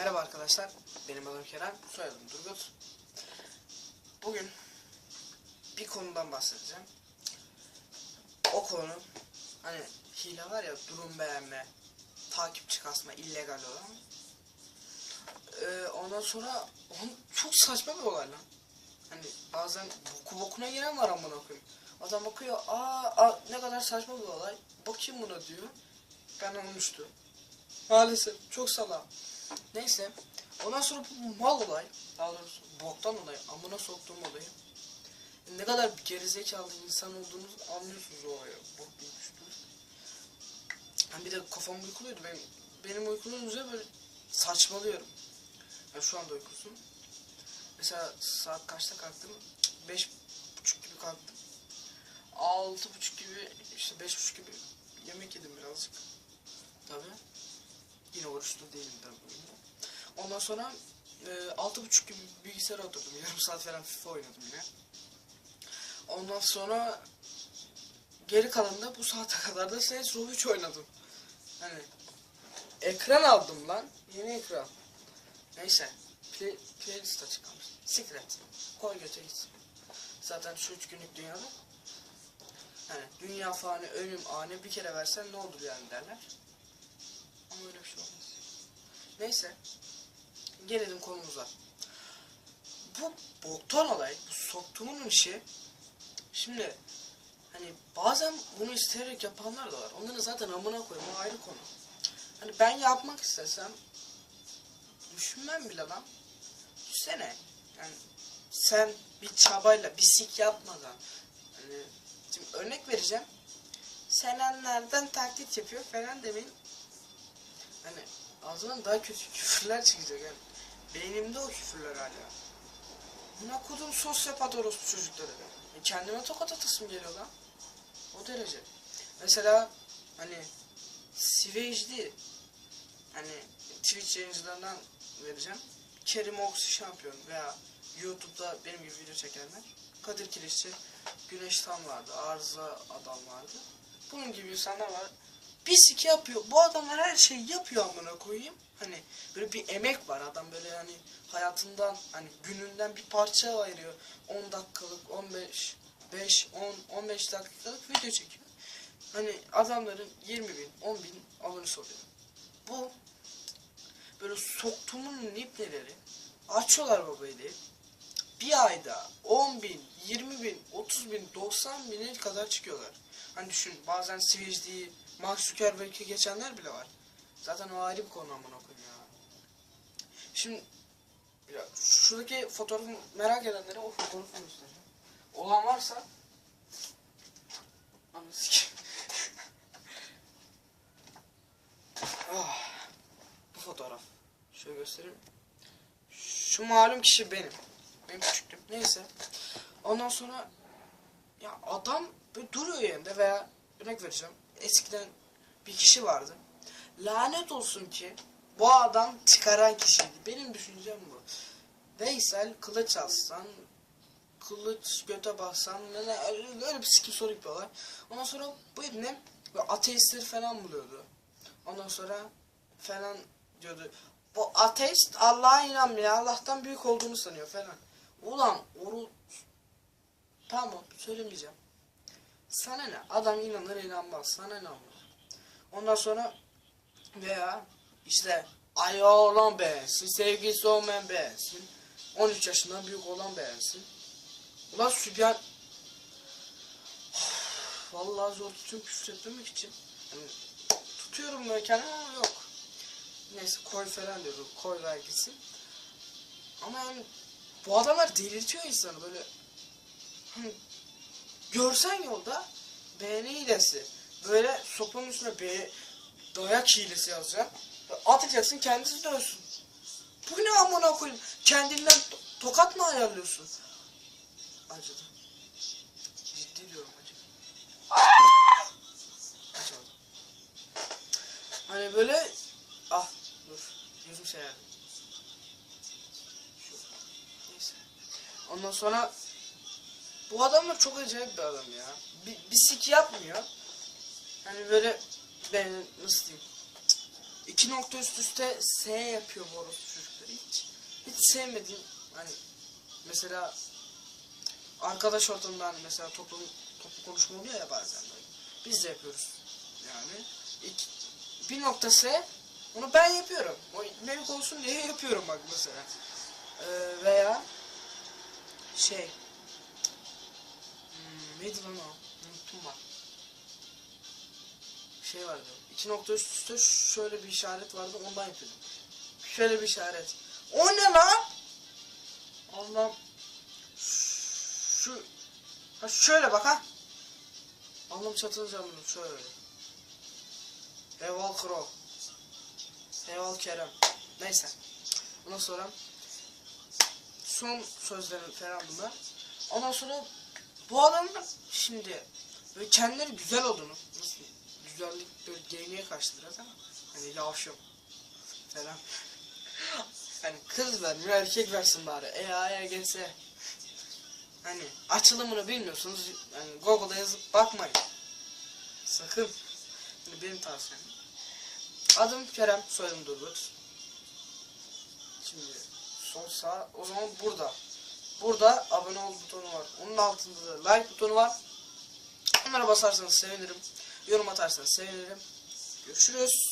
Merhaba arkadaşlar, benim adım Kerem, soyadım Turgut. Bugün bir konudan bahsedeceğim. O konu, hani hile var ya, durum beğenme, takipçi kasma, illegal olan. Ee, ondan sonra on, çok saçma bir olay lan. Hani bazen boku bokuna giren var amına koyayım. Adam bakıyor, aa, aa ne kadar saçma bir olay. Bakayım buna diyor. Ben olmuştu. Maalesef çok salam. Neyse. Ondan sonra bu mal olay, daha doğrusu boktan olay, amına soktuğum olayı. Ne kadar gerizekalı insan olduğunuzu anlıyorsunuz o olaya. Bok bulmuştunuz. Yani bir de kafam uykuluydu. Benim, benim uykunun üzerine böyle saçmalıyorum. Ya şu anda uykusum. Mesela saat kaçta kalktım? Beş buçuk gibi kalktım. Altı buçuk gibi, işte beş buçuk gibi yemek yedim birazcık. Tabii. Yine oruçlu değilim tabii. Ondan sonra e, altı buçuk gibi bilgisayara oturdum. Yarım saat falan FIFA oynadım yine. Ondan sonra geri kalanında bu saate kadar da Saints Row 3 oynadım. Hani ekran aldım lan. Yeni ekran. Neyse. Play, playlist açıklamış. Secret. Koy götür gitsin. Zaten şu üç günlük dünyada hani dünya fani, ölüm ani bir kere versen ne olur yani derler. Ama öyle bir şey olmaz. Neyse. Gelelim konumuza. Bu boktan olay, bu soktuğumun işi şimdi hani bazen bunu isteyerek yapanlar da var. Onları zaten amına koyayım o ayrı konu. Hani ben yapmak istesem düşünmem bile lan. Düşünsene. Yani sen bir çabayla bir sik yapmadan hani şimdi örnek vereceğim. Senenlerden taklit yapıyor falan demeyin. Hani ağzından daha kötü küfürler çıkacak yani. Beynimde o küfürler hala. Buna kodum sosyopat orospu çocukları. E kendime tokat atasım geliyor lan. O derece. Mesela hani Svejdi hani Twitch yayıncılarından vereceğim. Kerim Oksi şampiyon veya YouTube'da benim gibi video çekenler. Kadir Kireççi, Güneş Tan vardı, Arıza Adam vardı. Bunun gibi insanlar var. Siki yapıyor. Bu adamlar her şeyi yapıyor amına koyayım. Hani böyle bir emek var adam böyle hani hayatından hani gününden bir parça ayırıyor. 10 dakikalık, 15, 5, 10, 15 dakikalık video çekiyor. Hani adamların 20 bin, 10 bin abonesi oluyor. Bu böyle soktuğumun nipneleri açıyorlar babayı diye. Bir ayda 10 bin, 20 bin, 30 bin, 90 bine kadar çıkıyorlar. Hani düşün bazen Switch'de Mark Zuckerberg'e geçenler bile var. Zaten o ayrı bir konu amına koyayım ya. Şimdi ya, şuradaki fotoğrafı merak edenlere o fotoğrafı göstereceğim. Olan varsa Anı sikeyim. ah, bu fotoğraf. Şöyle göstereyim. Şu malum kişi benim. Benim küçüktüm. Neyse. Ondan sonra ya adam böyle duruyor yerinde veya örnek vereceğim. Eskiden bir kişi vardı. Lanet olsun ki bu adam çıkaran kişiydi. Benim düşüncem bu. Veysel kılıç alsan kılıç göte bassan ne ne öyle, bir sikim soru olay. Ondan sonra bu ibne böyle ateistleri falan buluyordu. Ondan sonra falan diyordu. Bu ateist Allah'a inanmıyor. Allah'tan büyük olduğunu sanıyor falan. Ulan oru tamam söylemeyeceğim. Sana ne? Adam inanır inanmaz. Sana ne olur? Ondan sonra veya işte ay olan beğensin, sevgilisi olmayan beğensin, 13 yaşından büyük olan beğensin. Ulan Sübyan Vallahi zor tutuyorum küfür etmemek için. Yani tutuyorum böyle kendimi ama yok. Neyse koy falan diyordu. Koy ver. Ama yani bu adamlar delirtiyor insanı böyle. Görsen yolda beğeni hilesi. Böyle sopanın üstüne be dayak hilesi yazacak. Atacaksın kendisi dönsün. Bu ne amına koyayım? Kendinden to- tokat mı ayarlıyorsun? Acıdı. Ciddi diyorum acıdı. Hani böyle ah dur gözüm seyirdi. Şu. Neyse. Ondan sonra bu adamlar çok acayip bir adam ya. Bir, bir sik yapmıyor. Hani böyle ben nasıl diyeyim? iki nokta üst üste S yapıyor bu orospu çocukları. Hiç, hiç sevmediğim hani mesela arkadaş ortamında hani mesela toplum toplu konuşma oluyor ya bazen böyle. Biz de yapıyoruz. Yani iki, bir nokta S onu ben yapıyorum. O ileri olsun diye yapıyorum bak mesela. Ee, veya şey neydi lan o? Unuttum bak. Şey vardı. İki nokta üst üste şöyle bir işaret vardı ondan yapıyordum. Şöyle bir işaret. O ne lan? Allah'ım. Şu ha şöyle bak ha. Allah'ım çatılacağım bunu şöyle. Eyval Kro. Eyval Kerem. Neyse. Ondan sonra son sözlerim falan bunlar. Ondan sonra bu adamın şimdi böyle kendileri güzel olduğunu nasıl güzellik böyle geriye kaçtı biraz ama hani yavşım falan. hani kız vermiyor erkek versin bari. E aya gelse hani açılımını bilmiyorsunuz hani Google'da yazıp bakmayın. Sakın. Hani benim tavsiyem. Adım Kerem, soyadım Durgut. Şimdi sol sağ o zaman burada. Burada abone ol butonu var. Onun altında da like butonu var. Onlara basarsanız sevinirim. Yorum atarsanız sevinirim. Görüşürüz.